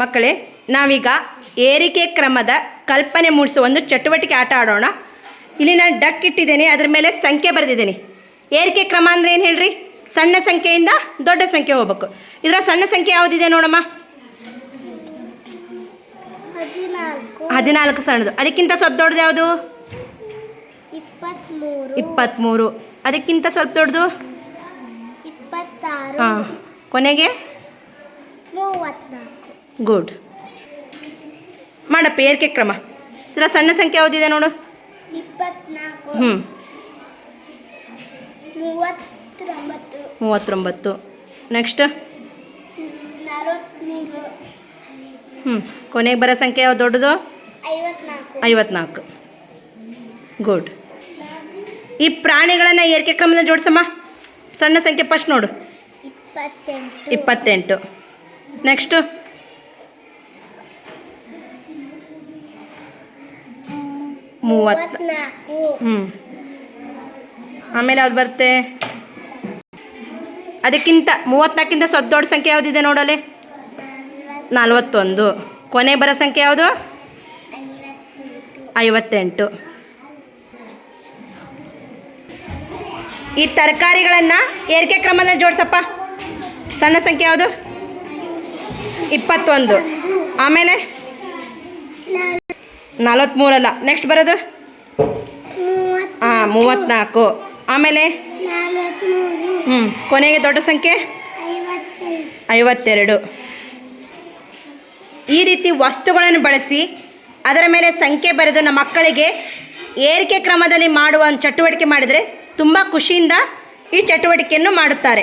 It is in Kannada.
ಮಕ್ಕಳೇ ನಾವೀಗ ಏರಿಕೆ ಕ್ರಮದ ಕಲ್ಪನೆ ಮೂಡಿಸುವ ಒಂದು ಚಟುವಟಿಕೆ ಆಟ ಆಡೋಣ. ಇಲ್ಲಿ ನಾನು ಡಕ್ ಇಟ್ಟಿದ್ದೇನೆ ಅದರ ಮೇಲೆ ಸಂಖ್ಯೆ ಬರೆದಿದ್ದೇನೆ. ಏರಿಕೆ ಕ್ರಮ ಅಂದರೆ ಏನು ಹೇಳ್ರಿ? ಸಣ್ಣ ಸಂಖ್ಯೆಯಿಂದ ದೊಡ್ಡ ಸಂಖ್ಯೆ ಹೋಗ್ಬೇಕು. ಇದರ ಸಣ್ಣ ಸಂಖ್ಯೆ ಯಾವುದಿದೆ ನೋಡಮ್ಮ? ಹದಿನಾಲ್ಕು. ಸಣ್ಣದು. ಅದಕ್ಕಿಂತ ಸ್ವಲ್ಪ ದೊಡ್ಡದು ಯಾವುದು? ಇಪ್ಪತ್ತ್ಮೂರು ಅದಕ್ಕಿಂತ ಸ್ವಲ್ಪ ದೊಡ್ಡದು? ಹಾಂ. ಕೊನೆಗೆ? ಗುಡ್ ಮಾಡಪ್ಪ ಏರಿಕೆ ಕ್ರಮ. ಇದರ ಸಣ್ಣ ಸಂಖ್ಯೆ ಯಾವುದಿದೆ ನೋಡು? ಹ್ಞೂ ಮೂವತ್ತೊಂಬತ್ತು. ನೆಕ್ಸ್ಟ್ ಹ್ಞೂ ಕೊನೆಗೆ ಬರೋ ಸಂಖ್ಯೆ ಯಾವ ದೊಡ್ಡದು? ಐವತ್ನಾಲ್ಕು. ಗುಡ್ ಈ ಪ್ರಾಣಿಗಳನ್ನು ಏರ್ಕೆ ಕ್ರಮದಲ್ಲಿ ಜೋಡಿಸಮ್ಮ. ಸಣ್ಣ ಸಂಖ್ಯೆ ಫಸ್ಟ್ ನೋಡು. ಇಪ್ಪತ್ತೆಂಟು. ನೆಕ್ಸ್ಟು ಮೂವತ್ತು ಹ್ಞೂ ಆಮೇಲೆ ಯಾವ್ದು ಬರುತ್ತೆ? ಅದಕ್ಕಿಂತ ಮೂವತ್ನಾಲ್ಕಿಂತ ಸ್ವಲ್ಪ ದೊಡ್ಡ ಸಂಖ್ಯೆ ಯಾವುದಿದೆ ನೋಡಲೆ? ನಲ್ವತ್ತೊಂದು. ಕೊನೆ ಬರೋ ಸಂಖ್ಯೆ ಯಾವುದು? ಐವತ್ತೆಂಟು. ಈ ತರಕಾರಿಗಳನ್ನು ಏರಿಕೆ ಕ್ರಮದಲ್ಲಿ ಜೋಡಿಸಪ್ಪ. ಸಣ್ಣ ಸಂಖ್ಯೆ ಯಾವುದು? ಇಪ್ಪತ್ತೊಂದು. ಆಮೇಲೆ? ನಲವತ್ತ್ಮೂರಲ್ಲ ನೆಕ್ಸ್ಟ್ ಬರೋದು? ಹಾಂ ಮೂವತ್ತ್ನಾಲ್ಕು ಆಮೇಲೆ? ಹ್ಞೂ ಕೊನೆಗೆ ದೊಡ್ಡ ಸಂಖ್ಯೆ? ಐವತ್ತೆರಡು. ಐವತ್ತೆರಡು. ಈ ರೀತಿ ವಸ್ತುಗಳನ್ನು ಬಳಸಿ ಅದರ ಮೇಲೆ ಸಂಖ್ಯೆ ಬರೆದು ನಮ್ಮ ಮಕ್ಕಳಿಗೆ ಏರಿಕೆ ಕ್ರಮದಲ್ಲಿ ಮಾಡುವ ಒಂದು ಚಟುವಟಿಕೆ ಮಾಡಿದರೆ ತುಂಬ ಖುಷಿಯಿಂದ ಈ ಚಟುವಟಿಕೆಯನ್ನು ಮಾಡುತ್ತಾರೆ.